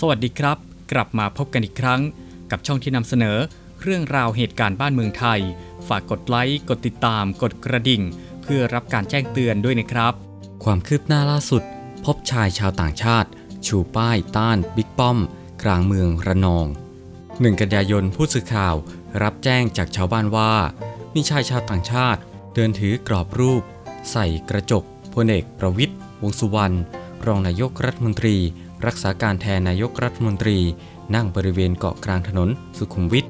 สวัสดีครับ กลับมาพบกันอีกครั้ง กับช่องที่นำเสนอ เรื่องราวเหตุการณ์บ้านเมืองไทย ฝากกดไลค์กดติดตาม กดกระดิ่ง เพื่อรับการแจ้งเตือนด้วยนะครับ ความคืบหน้าล่าสุด พบชายชาวต่างชาติ ชูป้ายต้านบิ๊กป้อม กลางเมืองระนอง1กันยายนผู้สื่อข่าว รับแจ้งจากชาวบ้านว่า มีชายชาวต่างชาติ เดินถือกรอบรูป ใส่กระจกพลเอกประวิทย์วงสุวรรณรองนายกรัฐมนตรี รักษาการแทนนายกรัฐมนตรี นั่งบริเวณเกาะกลางถนนสุขุมวิท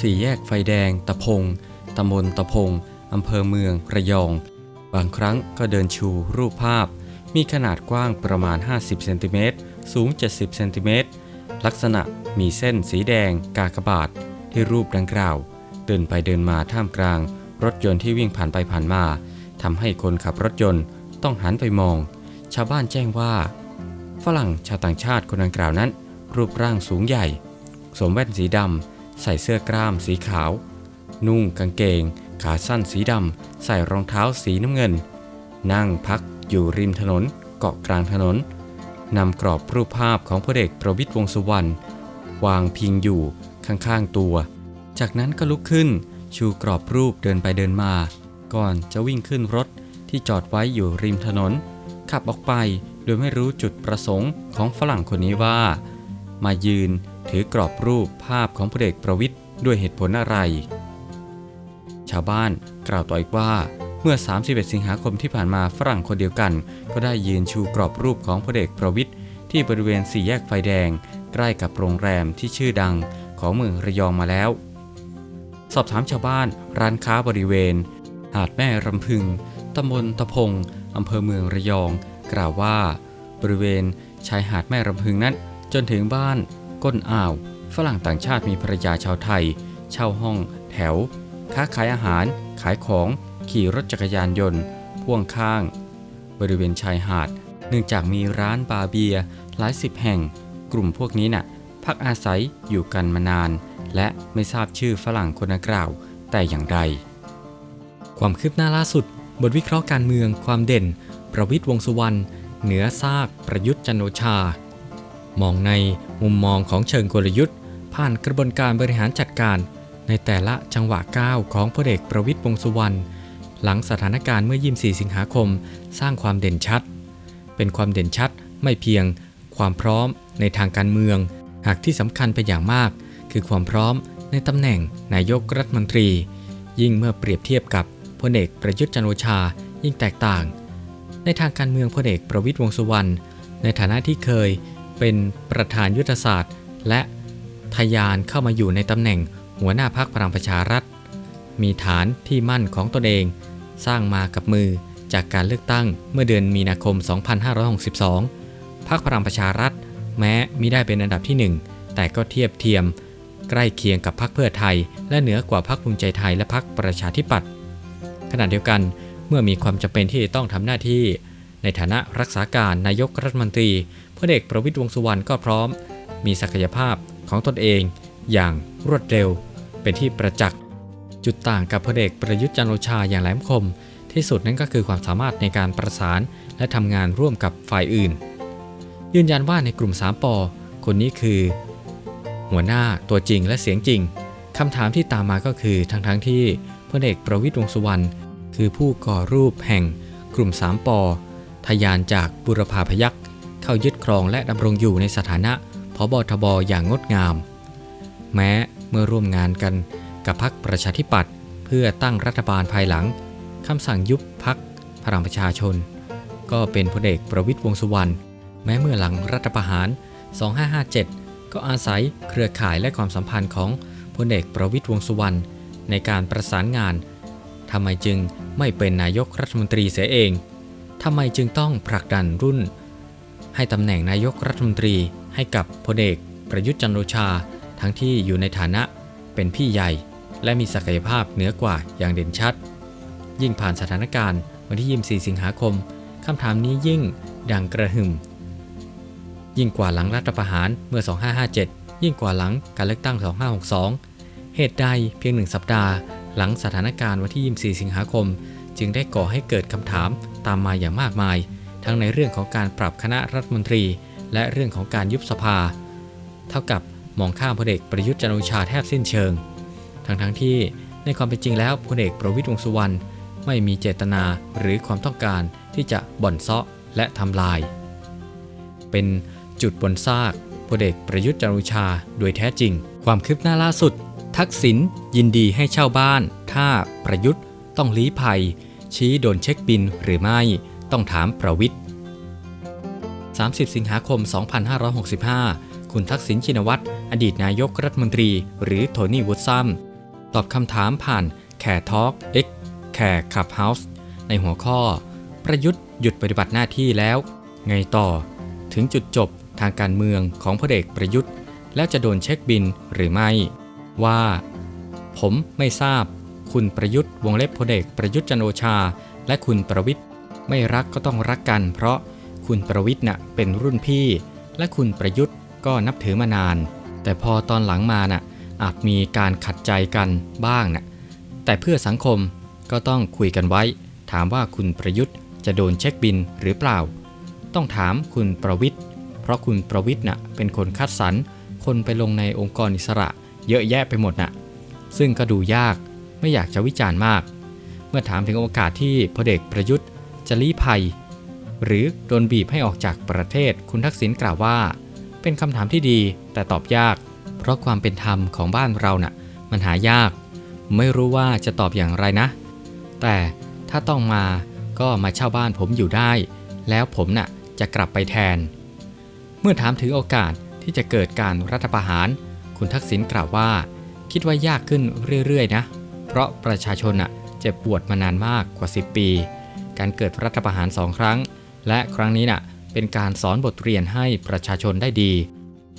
สี่แยกไฟแดง ตะพงตำบลตะพงอำเภอเมืองระยอง บางครั้งก็เดินชูรูปภาพ มีขนาดกว้างประมาณ 50 เซนติเมตร สูง 70 เซนติเมตร ลักษณะมีเส้นสีแดงกากบาทที่รูปดังกล่าว เดินไปเดินมาท่ามกลาง รถยนต์ที่วิ่งผ่านไปผ่านมาทำให้คนขับรถยนต์ต้องหันไปมอง ชาวบ้านแจ้งว่า ฝรั่งชาวต่างชาติคนดังกล่าวนั้น รูปร่างสูงใหญ่ สวมแว่นสีดำ ใส่เสื้อกล้ามสีขาว นุ่งกางเกง ขาสั้นสีดำ ใส่รองเท้าสีน้ำเงิน นั่งพักอยู่ริมถนน เกาะกลางถนนนำกรอบรูปภาพของพลเอกประวิตรวงษ์สุวรรณวางพิงอยู่ข้างๆตัว จากนั้นก็ลุกขึ้น ชูกรอบรูปเดินไปเดินมา ก่อนจะวิ่งขึ้นรถที่จอดไว้อยู่ริมถนน ขับออกไป โดยไม่รู้จุดประสงค์ของฝรั่งคนนี้ว่า มายืนถือกรอบรูปภาพของพลเอกประวิตรด้วยเหตุผลอะไร ชาวบ้านกล่าวต่ออีกว่าเมื่อ 31 สิงหาคมที่ผ่านมาฝรั่งคนเดียวกัน ก็ได้ยืนชูกรอบรูปของพลเอกประวิตรที่บริเวณสี่แยกไฟแดง ใกล้กับโรงแรมที่ชื่อดังของเมืองระยองมาแล้ว สอบถามชาวบ้านร้านค้าบริเวณ หาดแม่รำพึงตำบลตะพงอำเภอเมืองระยอง กล่าวว่า บริเวณชายหาดแม่รำพึงนั้น จนถึงบ้าน ก้นอ่าว ฝรั่งต่างชาติมีภรรยาชาวไทย เช่าห้อง แถว ค้าขายอาหาร ขายของ ขี่รถจักรยานยนต์ พ่วงข้าง บริเวณชายหาด เนื่องจากมีร้านบาร์เบียหลายสิบแห่ง กลุ่มพวกนี้น่ะ พักอาศัยอยู่กันมานาน และไม่ทราบชื่อฝรั่งคนดังกล่าว แต่อย่างใดความคืบหน้าล่าสุดบทวิเคราะห์การเมืองความเด่น ประวิตรวงสุวรรณเหนือซากประยุทธ์จันโอชา มองในมุมมองของเชิงกลยุทธ์ ผ่านกระบวนการบริหารจัดการ ในแต่ละจังหวะก้าวของพลเอกประวิตรวงสุวรรณหลังสถานการณ์เมื่อ 24 สิงหาคม สร้างความเด่นชัด เป็นความเด่นชัดไม่เพียง ความพร้อมในทางการเมือง หากที่สำคัญเป็นอย่างมาก คือความพร้อมในตำแหน่งนายกรัฐมนตรี ยิ่งเมื่อเปรียบเทียบกับพลเอกประยุทธ์จันโอชายิ่งแตกต่าง ในทางการเมืองพลเอกประวิตรวงษ์สุวรรณในฐานะที่เคยเป็นประธานยุทธศาสตร์ และทยานเข้ามาอยู่ในตำแหน่งหัวหน้าพักพลังประชารัฐ มีฐานที่มั่นของตนเอง สร้างมากับมือจากการเลือกตั้งเมื่อเดือนมีนาคม 2562พักพลังประชารัฐ แม้มิได้เป็นอันดับที่ 1 แต่ก็เทียบเทียม ใกล้เคียงกับพรรคเพื่อไทย และเหนือกว่าพรรคภูมิใจไทยและพรรคประชาธิปัตย์ขณะเดียวกัน มื่อมีความจำเป็นที่จะต้องทำหน้าที่ ในฐานะรักษาการนายกรัฐมนตรีพลเอกประวิตรวงสุวรรณก็พร้อม มีศักยภาพของตนเองอย่างรวดเร็ว เป็นที่ประจักษ์จุดต่างกับพลเอกประยุทธ์จันโอชาอย่างแหลมคม ที่สุดนั่นก็คือความสามารถในการประสานและทำงานร่วมกับฝ่ายอื่น ยืนยันว่าในกลุ่ม 3ปอคนนี้คือ หัวหน้าตัวจริงและเสียงจริงคำถามที่ตามมาก็คือทั้งทั้งๆที่พลเอกประวิตรวงสุวรรณ คือผู้ก่อรูปแห่งกลุ่ม3ปอทะยานจากบุรพาพยักษ์เข้ายึดครองและดำรงอยู่ในสถานะพบทบอย่างงดงาม แม้เมื่อร่วมงานกันกับพรรคประชาธิปัตย์เพื่อตั้งรัฐบาลภายหลังคำสั่งยุบพักพลังประชาชน ก็เป็นพลเอกประวิตรวงสุวรรณแม้เมื่อหลังรัฐประหาร 2557 ก็อาศัยเครือข่ายและความสัมพันธ์ของพลเอกประวิตรวงสุวรรณในการประสานงาน ทำไมจึงไม่เป็นนายกรัฐมนตรีเสียเองทำไมจึงต้องผลักดันรุ่น ให้ตำแหน่งนายกรัฐมนตรีให้กับพลเอกประยุทธ์จันทร์โอชา ทั้งที่อยู่ในฐานะเป็นพี่ใหญ่ และมีศักยภาพเหนือกว่าอย่างเด่นชัด ยิ่งผ่านสถานการณ์วันที่ 24 สิงหาคมคำถามนี้ยิ่งดังกระหึ่ม ยิ่งกว่าหลังรัฐประหารเมื่อ 2557 ยิ่งกว่าหลังการเลือกตั้ง 2562 เหตุใดเพียงหนึ่งสัปดาห์ หลังสถานการณ์วันที่ 24 สิงหาคม จึงได้ก่อให้เกิดคำถามตามมาอย่างมากมาย ทั้งในเรื่องของการปรับคณะรัฐมนตรี และเรื่องของการยุบสภา เท่ากับมองข้ามพลเอกประยุทธ์จันโอชาแทบสิ้นเชิง ทั้งทั้งที่ในความเป็นจริงแล้วพลเอกประวิตรวงษ์สุวรรณไม่มีเจตนาหรือความต้องการที่จะบ่อนเซาะและทำลาย เป็นจุดบนซากพลเอกประยุทธ์จันโอชาโดยแท้จริง ความคืบหน้าล่าสุด ทักษิณยินดีให้เช่าบ้าน ถ้าประยุทธ์ต้องลี้ภัย ชี้โดนเช็คบินหรือไม่ต้องถามประวิทย์ 30 สิงหาคม 2565 คุณทักษิณชินวัตร อดีตนายกรัฐมนตรี หรือโทนี่วูดซัม ตอบคำถามผ่านแคร์ทอล์ก X แคร์คับเฮาส์ในหัวข้อ ประยุทธ์หยุดปฏิบัติหน้าที่แล้ว ไงต่อ ถึงจุดจบทางการเมืองของพลเอกประยุทธ์ แล้วจะโดนเช็คบินหรือไม่ ว่า ผมไม่ทราบ คุณประยุทธ์วงเล็บพลเอกประยุทธ์จันโอชา และคุณประวิทย์ไม่รักก็ต้องรักกัน เพราะคุณประวิทย์น่ะเป็นรุ่นพี่ และคุณประยุทธ์ก็นับถือมานาน แต่พอตอนหลังมาน่ะอาจมีการขัดใจกันบ้างน่ะแต่เพื่อสังคมก็ต้องคุยกันไว้ ถามว่าคุณประยุทธ์จะโดนเช็คบินหรือเปล่า ต้องถามคุณประวิทย์เพราะคุณประวิทย์น่ะเป็นคนคัดสรรคนไปลงในองค์กรอิสระ เยอะแยะไปหมดน่ะ ซึ่งก็ดูยากไม่อยากจะวิจารณ์มาก เมื่อถามถึงโอกาสที่พลเอกประยุทธ์จะลี้ภัย หรือโดนบีบให้ออกจากประเทศคุณทักษิณกล่าวว่า เป็นคำถามที่ดีแต่ตอบยาก เพราะความเป็นธรรมของบ้านเราน่ะ มันหายาก ไม่รู้ว่าจะตอบอย่างไรนะ แต่ถ้าต้องมาก็มาเช่าบ้านผมอยู่ได้ แล้วผมน่ะจะกลับไปแทน เมื่อถามถึงโอกาสที่จะเกิดการรัฐประหาร คุณทักษิณกล่าวว่า คิดว่ายากขึ้นเรื่อยๆนะ เพราะประชาชนน่ะเจ็บปวดมานานมากกว่า 10 ปี การเกิดรัฐประหารสองครั้ง และครั้งนี้น่ะเป็นการสอนบทเรียนให้ประชาชนได้ดี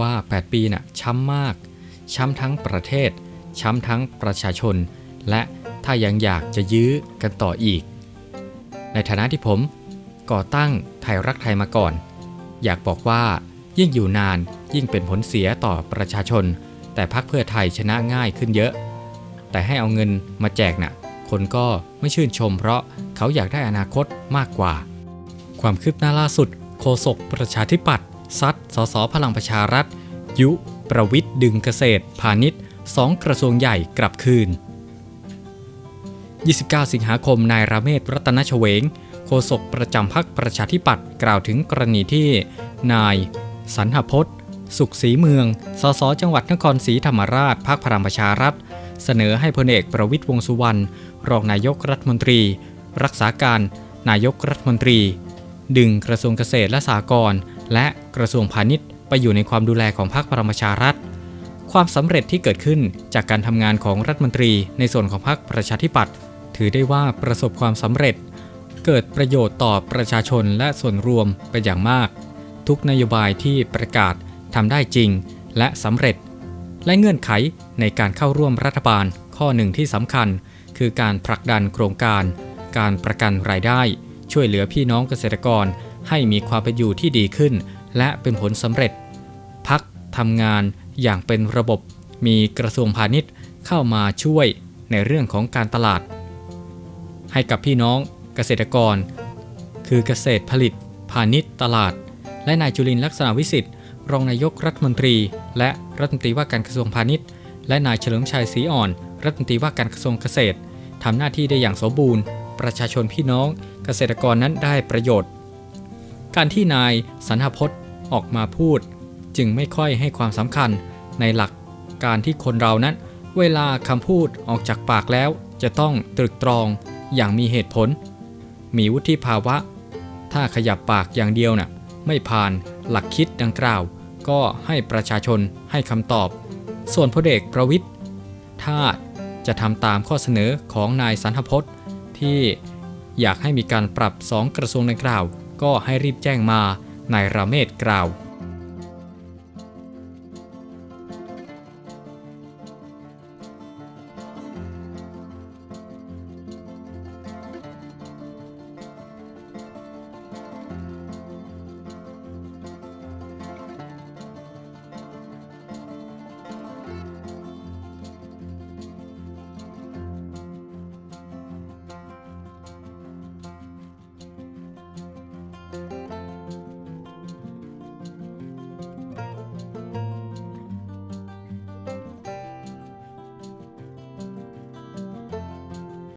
ว่า 8 ปีน่ะช้ำมาก ช้ำทั้งประเทศ ช้ำทั้งประชาชน และถ้ายังอยากจะยื้อกันต่ออีก ในฐานะที่ผมก่อตั้งไทยรักไทยมาก่อน อยากบอกว่า ยิ่งอยู่นานยิ่งเป็นผลเสียต่อประชาชน แต่พักเพื่อไทยชนะง่ายขึ้นเยอะ แต่ให้เอาเงินมาแจกน่ะ คนก็ไม่ชื่นชมเพราะเขาอยากได้อนาคตมากกว่า ความคืบหน้าล่าสุด โฆษกประชาธิปัตย์ซัดสสพลังประชารัฐ ยุ ประวิทย์ดึงเกษตร พาณิชย์สองกระทรวงใหญ่กลับคืน 29 สิงหาคมนายราเมศรัตนชเวงโฆษกประจำพักประชาธิปัตย์กล่าวถึงกรณีที่นาย สันหพจน์ สุขศรีเมือง สสจังหวัดนครศรีธรรมราชพักพลังประชารัฐ เสนอให้พลเอกประวิทย์วงสุวรรณ รองนายกรัฐมนตรี รักษาการนายกรัฐมนตรี ดึงกระทรวงเกษตรและสหกรณ์และกระทรวงพาณิชย์ไปอยู่ในความดูแลของพรรคพลังประชารัฐ ความสำเร็จที่เกิดขึ้นจากการทำงานของรัฐมนตรีในส่วนของพรรคประชาธิปัตย์ถือได้ว่าประสบความสำเร็จ เกิดประโยชน์ต่อประชาชนและส่วนรวมเป็นอย่างมาก ทุกนโยบายที่ประกาศทำได้จริงและสำเร็จ และเงื่อนไขในการเข้าร่วมรัฐบาลข้อหนึ่งที่สำคัญ คือการผลักดันโครงการ การประกันรายได้ ช่วยเหลือพี่น้องเกษตรกร ให้มีความเป็นอยู่ที่ดีขึ้น และเป็นผลสำเร็จ พักทำงานอย่างเป็นระบบ มีกระทรวงพาณิชย์เข้ามาช่วยในเรื่องของการตลาด ให้กับพี่น้องเกษตรกร คือเกษตรผลิต พาณิชย์ตลาด และนายจุลินลักษณะวิสิทธิ์รองนายกรัฐมนตรี และรัฐมนตรีว่าการกระทรวงพาณิชย์ และนายเฉลิมชัยศรีอ่อน รัฐมนตรีว่าการกระทรวงเกษตรทำหน้าที่ได้อย่างสมบูรณ์ ประชาชนพี่น้องเกษตรกรนั้นได้ประโยชน์ การที่นายสันหพจน์ออกมาพูด จึงไม่ค่อยให้ความสำคัญในหลักการที่คนเรานั้น เวลาคำพูดออกจากปากแล้ว จะต้องตรึกตรองอย่างมีเหตุผล มีวุฒิภาวะ ถ้าขยับปากอย่างเดียวน่ะ ไม่ผ่านหลักคิดดังกล่าว ก็ให้ประชาชนให้คำตอบ ส่วนพลเอกประวิทย์ถ้าจะทำตามข้อเสนอของนายสันทพจน์ ที่อยากให้มีการปรับสองกระทรวงดังกล่าว ก็ให้รีบแจ้งมานายราเมศกล่าว